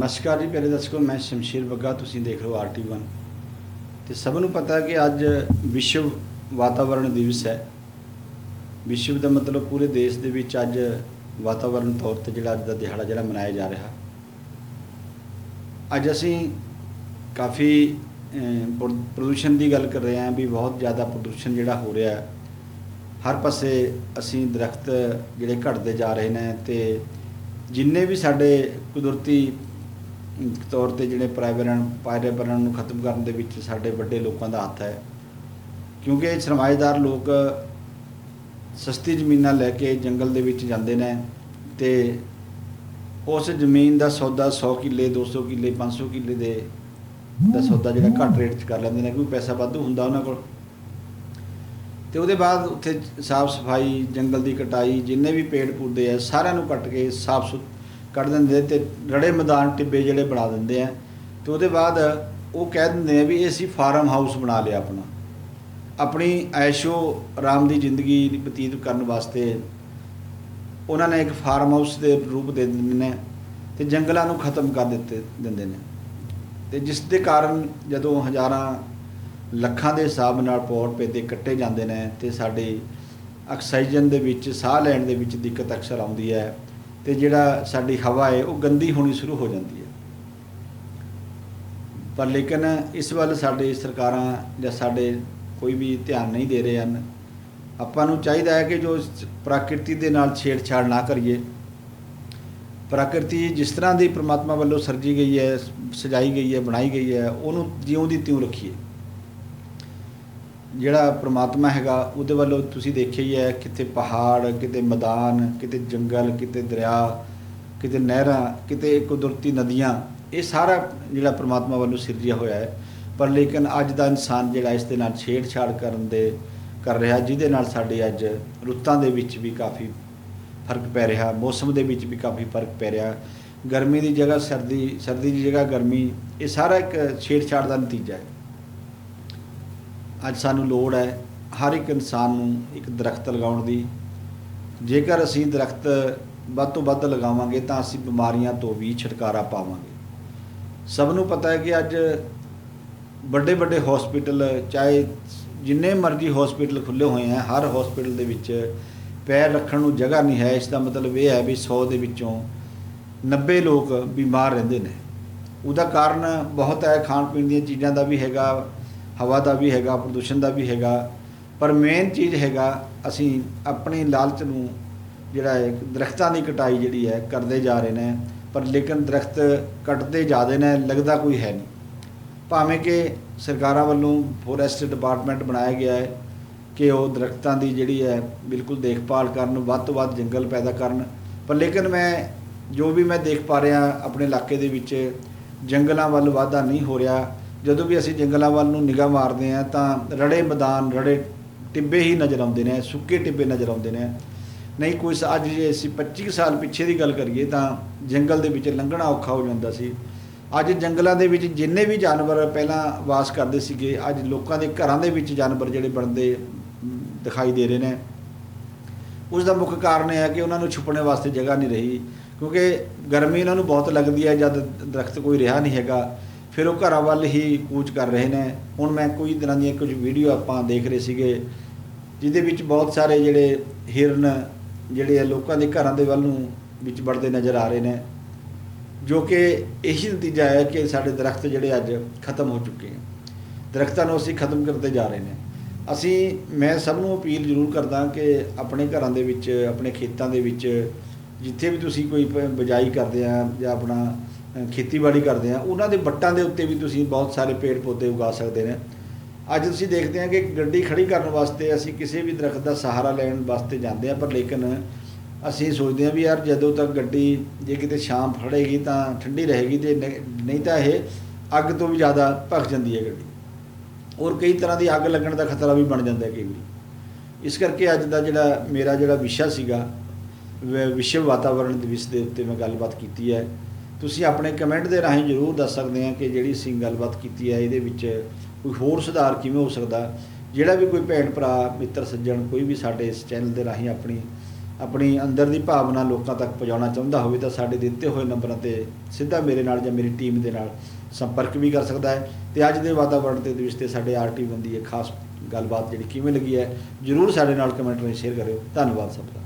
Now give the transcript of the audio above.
ਨਮਸਕਾਰ ਜੀ, ਪਿਆਰੇ ਦਰਸ਼ਕੋ, ਮੈਂ ਸ਼ਮਸ਼ੀਰ ਬੱਗਾ, ਤੁਸੀਂ ਦੇਖ ਰਹੇ ਹੋ ਆਰਟੀ1 ਤੇ ਸਭ ਨੂੰ ਪਤਾ ਹੈ ਕਿ ਅੱਜ ਵਿਸ਼ਵ ਵਾਤਾਵਰਣ ਦਿਵਸ ਹੈ। ਵਿਸ਼ਵ ਦਾ ਮਤਲਬ ਪੂਰੇ ਦੇਸ਼ ਦੇ ਵਿੱਚ ਅੱਜ ਵਾਤਾਵਰਣ ਤੌਰ ਤੇ ਜਿਹੜਾ ਅੱਜ ਦਾ ਦਿਹਾੜਾ ਜਿਹੜਾ ਮਨਾਇਆ ਜਾ ਰਿਹਾ। ਅੱਜ ਅਸੀਂ ਕਾਫੀ ਪ੍ਰਦੂਸ਼ਣ ਦੀ ਗੱਲ ਕਰ ਰਹੇ ਹਾਂ ਵੀ ਬਹੁਤ ਜ਼ਿਆਦਾ ਪ੍ਰਦੂਸ਼ਣ ਜਿਹੜਾ ਹੋ ਰਿਹਾ ਹੈ। ਹਰ ਪਾਸੇ ਅਸੀਂ ਦਰਖਤ ਜਿਹੜੇ ਘਟਦੇ ਜਾ ਰਹੇ ਨੇ ਤੇ ਜਿੰਨੇ ਵੀ ਸਾਡੇ ਕੁਦਰਤੀ ਤੌਰ ਤੇ ਜਿਹੜੇ ਪ੍ਰਾਇਵਰਨ ਪਾਇਰੇਵਰਨ ਨੂੰ ਖਤਮ ਕਰਨ ਦੇ ਵਿੱਚ ਸਾਡੇ ਵੱਡੇ ਲੋਕਾਂ ਦਾ ਹੱਥ ਹੈ। ਕਿਉਂਕਿ ਸਰਮਾਏਦਾਰ ਲੋਕ ਸਸਤੀ ਜ਼ਮੀਨਾਂ ਲੈ ਕੇ ਜੰਗਲ ਦੇ ਵਿੱਚ ਜਾਂਦੇ ਨੇ ਤੇ ਉਸ ਜ਼ਮੀਨ ਦਾ ਸੌਦਾ 100 ਕਿੱਲੇ 200 ਕਿੱਲੇ 500 ਕਿੱਲੇ ਦੇ ਦਾ ਸੌਦਾ ਜਿਹੜਾ ਘੱਟ ਰੇਟ 'ਚ ਕਰ ਲੈਂਦੇ ਨੇ, ਕਿਉਂਕਿ ਪੈਸਾ ਵਾਧੂ ਹੁੰਦਾ ਉਹਨਾਂ ਕੋਲ। ਤੇ ਉਹਦੇ ਬਾਅਦ ਉੱਥੇ ਸਾਫ਼ ਸਫ਼ਾਈ, ਜੰਗਲ ਦੀ ਕਟਾਈ, ਜਿੰਨੇ ਵੀ ਪੇੜ ਪੌਦੇ ਆ, ਸਾਰਿਆਂ ਨੂੰ ਕੱਟ ਕੇ ਸਾਫ਼ ਸੁਥ ਕੱਢ ਦਿੰਦੇ ਤੇ ਰੜੇ ਮੈਦਾਨ ਟਿੱਬੇ ਜਿਹੜੇ ਬਣਾ ਦਿੰਦੇ ਆ ਤੇ ਉਹਦੇ ਬਾਅਦ ਉਹ ਕਹਿ ਦਿੰਦੇ ਆ ਵੀ ਇਹ ਅਸੀਂ ਫਾਰਮ ਹਾਊਸ ਬਣਾ ਲਿਆ ਆਪਣਾ। ਆਪਣੀ ਐਸ਼ੋ ਆਰਾਮ ਦੀ ਜ਼ਿੰਦਗੀ ਬਤੀਤ ਕਰਨ ਵਾਸਤੇ ਉਹਨਾਂ ਨੇ ਇੱਕ ਫਾਰਮ ਹਾਊਸ ਦੇ ਰੂਪ ਦੇ ਦਿੰਦੇ ਨੇ ਤੇ ਜੰਗਲਾਂ ਨੂੰ ਖਤਮ ਕਰ ਦਿੱਤੇ, ਦਿੰਦੇ ਨੇ। ਤੇ ਜਿਸ ਦੇ ਕਾਰਨ ਜਦੋਂ ਹਜ਼ਾਰਾਂ ਲੱਖਾਂ ਦੇ ਹਿਸਾਬ ਨਾਲ ਪੌੜ ਪੇਦੇ ਕੱਟੇ ਜਾਂਦੇ ਨੇ ਤੇ ਸਾਡੇ ਆਕਸੀਜਨ ਦੇ ਵਿੱਚ, ਸਾਹ ਲੈਣ ਦੇ ਵਿੱਚ ਦਿੱਕਤ ਅਕਸਰ ਆਉਂਦੀ ਹੈ। ਤੇ ਜਿਹੜਾ ਸਾਡੀ ਹਵਾ ਹੈ, ਉਹ ਗੰਦੀ ਹੋਣੀ ਸ਼ੁਰੂ ਹੋ ਜਾਂਦੀ ਹੈ। ਪਰ ਲੇਕਿਨ ਇਸ ਵੱਲ ਸਾਡੇ ਸਰਕਾਰਾਂ ਜਾਂ ਸਾਡੇ ਕੋਈ ਵੀ ਧਿਆਨ ਨਹੀਂ ਦੇ ਰਹੇ ਹਨ। ਆਪਾਂ ਨੂੰ ਚਾਹੀਦਾ ਹੈ ਕਿ ਜੋ ਪ੍ਰਕਿਰਤੀ ਦੇ ਨਾਲ ਛੇੜਛਾੜ ਨਾ ਕਰੀਏ। ਪ੍ਰਕਿਰਤੀ ਜਿਸ ਤਰ੍ਹਾਂ ਦੀ ਪ੍ਰਮਾਤਮਾ ਵੱਲੋਂ ਸਰਜੀ ਗਈ ਹੈ, ਸਜਾਈ ਗਈ ਹੈ, ਬਣਾਈ ਗਈ ਹੈ, ਉਹਨੂੰ ਜਿਉਂ ਦੀ ਤਿਉਂ ਰੱਖੀਏ। ਜਿਹੜਾ ਪ੍ਰਮਾਤਮਾ ਹੈਗਾ, ਉਹਦੇ ਵੱਲੋਂ ਤੁਸੀਂ ਦੇਖਿਆ ਹੀ ਹੈ, ਕਿਤੇ ਪਹਾੜ, ਕਿਤੇ ਮੈਦਾਨ, ਕਿਤੇ ਜੰਗਲ, ਕਿਤੇ ਦਰਿਆ, ਕਿਤੇ ਨਹਿਰਾਂ, ਕਿਤੇ ਕੁਦਰਤੀ ਨਦੀਆਂ, ਇਹ ਸਾਰਾ ਜਿਹੜਾ ਪ੍ਰਮਾਤਮਾ ਵੱਲੋਂ ਸਿਰਜਿਆ ਹੋਇਆ ਹੈ। ਪਰ ਲੇਕਿਨ ਅੱਜ ਦਾ ਇਨਸਾਨ ਜਿਹੜਾ ਇਸ ਦੇ ਨਾਲ ਛੇੜਛਾੜ ਕਰਨ ਦੇ, ਕਰ ਰਿਹਾ, ਜਿਹਦੇ ਨਾਲ ਸਾਡੇ ਅੱਜ ਰੁੱਤਾਂ ਦੇ ਵਿੱਚ ਵੀ ਕਾਫੀ ਫ਼ਰਕ ਪੈ ਰਿਹਾ, ਮੌਸਮ ਦੇ ਵਿੱਚ ਵੀ ਕਾਫੀ ਫ਼ਰਕ ਪੈ ਰਿਹਾ। ਗਰਮੀ ਦੀ ਜਗ੍ਹਾ, ਸਰਦੀ ਸਰਦੀ ਦੀ ਜਗ੍ਹਾ ਗਰਮੀ, ਇਹ ਸਾਰਾ ਇੱਕ ਛੇੜਛਾੜ ਦਾ ਨਤੀਜਾ ਹੈ। ਅੱਜ ਸਾਨੂੰ ਲੋੜ ਹੈ ਹਰ ਇੱਕ ਇਨਸਾਨ ਨੂੰ ਇੱਕ ਦਰਖਤ ਲਗਾਉਣ ਦੀ। ਜੇਕਰ ਅਸੀਂ ਦਰਖਤ ਵੱਧ ਤੋਂ ਵੱਧ ਲਗਾਵਾਂਗੇ ਤਾਂ ਅਸੀਂ ਬਿਮਾਰੀਆਂ ਤੋਂ ਵੀ ਛੁਟਕਾਰਾ ਪਾਵਾਂਗੇ। ਸਭ ਨੂੰ ਪਤਾ ਹੈ ਕਿ ਅੱਜ ਵੱਡੇ ਵੱਡੇ ਹਸਪੀਟਲ ਚਾਹੇ ਜਿੰਨੇ ਮਰਜ਼ੀ ਹਸਪੀਟਲ ਖੁੱਲੇ ਹੋਏ ਹੈ, ਹਰ ਹਸਪੀਟਲ ਦੇ ਵਿੱਚ ਪੈਰ ਰੱਖਣ ਨੂੰ ਜਗ੍ਹਾ ਨਹੀਂ ਹੈ। ਇਸ ਦਾ ਮਤਲਬ ਇਹ ਹੈ ਵੀ 100 ਦੇ ਵਿੱਚੋਂ 90 ਲੋਕ ਬਿਮਾਰ ਰਹਿੰਦੇ ਨੇ। ਉਹਦਾ ਕਾਰਨ ਬਹੁਤ ਹੈ ਖਾਣ ਪੀਣ ਦੀਆਂ ਚੀਜ਼ਾਂ ਦਾ ਵੀ ਹੈਗਾ। ਹਵਾ ਦਾ ਵੀ ਹੈਗਾ, ਪ੍ਰਦੂਸ਼ਣ ਦਾ ਵੀ ਹੈਗਾ, ਪਰ ਮੇਨ ਚੀਜ਼ ਹੈਗਾ, ਅਸੀਂ ਆਪਣੀ ਲਾਲਚ ਨੂੰ ਜਿਹੜਾ ਹੈ, ਦਰਖਤਾਂ ਦੀ ਕਟਾਈ ਜਿਹੜੀ ਹੈ, ਕਰਦੇ ਜਾ ਰਹੇ ਨੇ, ਪਰ ਲੇਕਿਨ ਦਰਖਤ ਕੱਟਦੇ ਜਾਂਦੇ ਨੇ, ਲੱਗਦਾ ਕੋਈ ਹੈ ਨਹੀਂ। ਭਾਵੇਂ ਕਿ ਸਰਕਾਰਾਂ ਵੱਲੋਂ ਫੋਰੈਸਟ ਡਿਪਾਰਟਮੈਂਟ ਬਣਾਇਆ ਗਿਆ ਹੈ ਕਿ ਉਹ ਦਰਖਤਾਂ ਦੀ ਜਿਹੜੀ ਹੈ, ਬਿਲਕੁਲ ਦੇਖਭਾਲ ਕਰਨ, ਵੱਧ ਤੋਂ ਵੱਧ ਜੰਗਲ ਪੈਦਾ ਕਰਨ, ਪਰ ਲੇਕਿਨ ਮੈਂ, ਜੋ ਵੀ ਮੈਂ ਦੇਖ ਪਾ ਰਿਹਾ ਆਪਣੇ ਇਲਾਕੇ ਦੇ ਵਿੱਚ, ਜੰਗਲਾਂ ਵੱਲ ਵਾਧਾ ਨਹੀਂ ਹੋ ਰਿਹਾ ਜਦੋਂ ਵੀ ਅਸੀਂ ਜੰਗਲਾਂ ਵੱਲ ਨੂੰ ਨਿਗਾਹ ਮਾਰਦੇ ਹਾਂ ਤਾਂ ਰੜੇ ਮੈਦਾਨ, ਰੜੇ ਟਿੱਬੇ ਹੀ ਨਜ਼ਰ ਆਉਂਦੇ ਨੇ, ਸੁੱਕੇ ਟਿੱਬੇ ਨਜ਼ਰ ਆਉਂਦੇ ਨੇ। ਨਹੀਂ, ਕੋਈ ਸ- ਅੱਜ ਜੇ ਅਸੀਂ 25 ਕੁ ਸਾਲ ਪਿੱਛੇ ਦੀ ਗੱਲ ਕਰੀਏ ਤਾਂ ਜੰਗਲ ਦੇ ਵਿੱਚ ਲੰਘਣਾ ਔਖਾ ਹੋ ਜਾਂਦਾ ਸੀ। ਅੱਜ ਜੰਗਲਾਂ ਦੇ ਵਿੱਚ ਜਿੰਨੇ ਵੀ ਜਾਨਵਰ ਪਹਿਲਾਂ ਵਾਸ ਕਰਦੇ ਸੀਗੇ, ਅੱਜ ਲੋਕਾਂ ਦੇ ਘਰਾਂ ਦੇ ਵਿੱਚ ਜਾਨਵਰ ਜਿਹੜੇ ਬਣਦੇ ਦਿਖਾਈ ਦੇ ਰਹੇ ਨੇ। ਉਸ ਦਾ ਮੁੱਖ ਕਾਰਨ ਇਹ ਹੈ ਕਿ ਉਹਨਾਂ ਨੂੰ ਛੁਪਣੇ ਵਾਸਤੇ ਜਗ੍ਹਾ ਨਹੀਂ ਰਹੀ, ਕਿਉਂਕਿ ਗਰਮੀ ਉਹਨਾਂ ਨੂੰ ਬਹੁਤ ਲੱਗਦੀ ਹੈ, ਜਦ ਦਰਖਤ ਕੋਈ ਰਿਹਾ ਨਹੀਂ ਹੈਗਾ। ਫਿਰ ਉਹ ਘਰਾਂ ਵੱਲ ਹੀ ਕੂਚ ਕਰ ਰਹੇ ਨੇ। ਹੁਣ ਮੈਂ ਕੋਈ ਦਿਨਾਂ ਦੀਆਂ ਕੁਝ ਵੀਡੀਓ ਆਪਾਂ ਦੇਖ ਰਹੇ ਸੀਗੇ, ਜਿਹਦੇ ਵਿੱਚ ਬਹੁਤ ਸਾਰੇ ਜਿਹੜੇ ਹਿਰਨ, ਜਿਹੜੇ ਆ ਲੋਕਾਂ ਦੇ ਘਰਾਂ ਦੇ ਵੱਲ ਨੂੰ ਵਿੱਚ ਵੜਦੇ ਨਜ਼ਰ ਆ ਰਹੇ ਨੇ, ਜੋ ਕਿ ਇਹੀ ਨਤੀਜਾ ਹੈ ਕਿ ਸਾਡੇ ਦਰਖਤ ਜਿਹੜੇ ਅੱਜ ਖਤਮ ਹੋ ਚੁੱਕੇ ਹਨ ਦਰਖਤਾਂ ਨੂੰ ਅਸੀਂ ਖਤਮ ਕਰਦੇ ਜਾ ਰਹੇ ਨੇ। ਅਸੀਂ, ਮੈਂ ਸਭ ਨੂੰ ਅਪੀਲ ਜ਼ਰੂਰ ਕਰਦਾ ਕਿ ਆਪਣੇ ਘਰਾਂ ਦੇ ਵਿੱਚ, ਆਪਣੇ ਖੇਤਾਂ ਦੇ ਵਿੱਚ, ਜਿੱਥੇ ਵੀ ਤੁਸੀਂ ਕੋਈ ਪ- ਬਿਜਾਈ ਕਰਦੇ ਆ ਜਾਂ ਆਪਣਾ ਖੇਤੀਬਾੜੀ ਕਰਦੇ ਆ, ਉਹਨਾਂ ਦੇ ਵੱਟਾਂ ਦੇ ਉੱਤੇ ਵੀ ਤੁਸੀਂ ਬਹੁਤ ਸਾਰੇ ਪੇੜ ਪੌਦੇ ਉਗਾ ਸਕਦੇ ਨੇ। ਅੱਜ ਤੁਸੀਂ ਦੇਖਦੇ ਆ ਕਿ ਗੱਡੀ ਖੜੀ ਕਰਨ ਵਾਸਤੇ ਅਸੀਂ ਕਿਸੇ ਵੀ ਦਰਖਤ ਦਾ ਸਹਾਰਾ ਲੈਣ ਵਾਸਤੇ ਜਾਂਦੇ ਆ, ਪਰ ਲੇਕਿਨ ਅਸੀਂ ਸੋਚਦੇ ਆ ਵੀ ਯਾਰ ਜਦੋਂ ਤੱਕ ਗੱਡੀ ਜੇ ਕਿਤੇ ਸ਼ਾਮ ਫੜੇਗੀ ਤਾਂ ਠੰਡੀ ਰਹੇਗੀ ਤੇ ਨਹੀਂ ਤਾਂ ਇਹ ਅੱਗ ਤੋਂ ਵੀ ਜ਼ਿਆਦਾ ਭਖ ਜਾਂਦੀ ਹੈ ਗੱਡੀ। ਔਰ ਕਈ ਤਰ੍ਹਾਂ ਦੀ ਅੱਗ ਲੱਗਣ ਦਾ ਖਤਰਾ ਵੀ ਬਣ ਜਾਂਦਾ ਹੈ ਕਈ ਵਾਰੀ। ਇਸ ਕਰਕੇ ਅੱਜ ਦਾ ਜਿਹੜਾ ਮੇਰਾ ਜਿਹੜਾ ਵਿਸ਼ਾ ਸੀਗਾ ਵਿਸ਼ਵ ਵਾਤਾਵਰਣ ਦਿਵਸ ਦੇ ਉੱਤੇ ਮੈਂ ਗੱਲਬਾਤ ਕੀਤੀ ਹੈ। ਤੁਸੀਂ ਆਪਣੇ ਕਮੈਂਟ ਦੇ ਰਾਹੀਂ ਜ਼ਰੂਰ ਦੱਸ ਸਕਦੇ ਆ ਕਿ ਜਿਹੜੀ ਅਸੀਂ ਗੱਲਬਾਤ ਕੀਤੀ ਹੈ ਇਹਦੇ ਵਿੱਚ ਕੋਈ ਹੋਰ ਸੁਧਾਰ ਕਿਵੇਂ ਹੋ ਸਕਦਾ? ਜਿਹੜਾ ਵੀ ਕੋਈ ਭੈਣ ਭਰਾ, ਮਿੱਤਰ, ਸੱਜਣ ਕੋਈ ਵੀ ਸਾਡੇ ਇਸ ਚੈਨਲ ਦੇ ਰਾਹੀਂ ਆਪਣੀ ਆਪਣੀ ਅੰਦਰ ਦੀ ਭਾਵਨਾ ਲੋਕਾਂ ਤੱਕ ਪਹੁੰਚਾਉਣਾ ਚਾਹੁੰਦਾ ਹੋਵੇ ਤਾਂ ਸਾਡੇ ਦਿੱਤੇ ਹੋਏ ਨੰਬਰਾਂ ਤੇ ਸਿੱਧਾ ਮੇਰੇ ਨਾਲ ਜਾਂ ਮੇਰੀ ਟੀਮ ਦੇ ਨਾਲ ਸੰਪਰਕ ਵੀ ਕਰ ਸਕਦਾ ਹੈ। ਤੇ ਅੱਜ ਦੇ ਵਾਤਾਵਰਣ ਦੇ ਵਿੱਚ ਤੇ ਸਾਡੇ ਆਰਟੀ ਬੰਦੀ ਹੈ ਖਾਸ ਗੱਲਬਾਤ ਜਿਹੜੀ ਕਿਵੇਂ ਲੱਗੀ ਹੈ, ਜਰੂਰ ਸਾਡੇ ਨਾਲ ਕਮੈਂਟ ਰਾਹੀਂ ਸ਼ੇਅਰ ਕਰਿਓ। ਧੰਨਵਾਦ ਸਭ ਦਾ।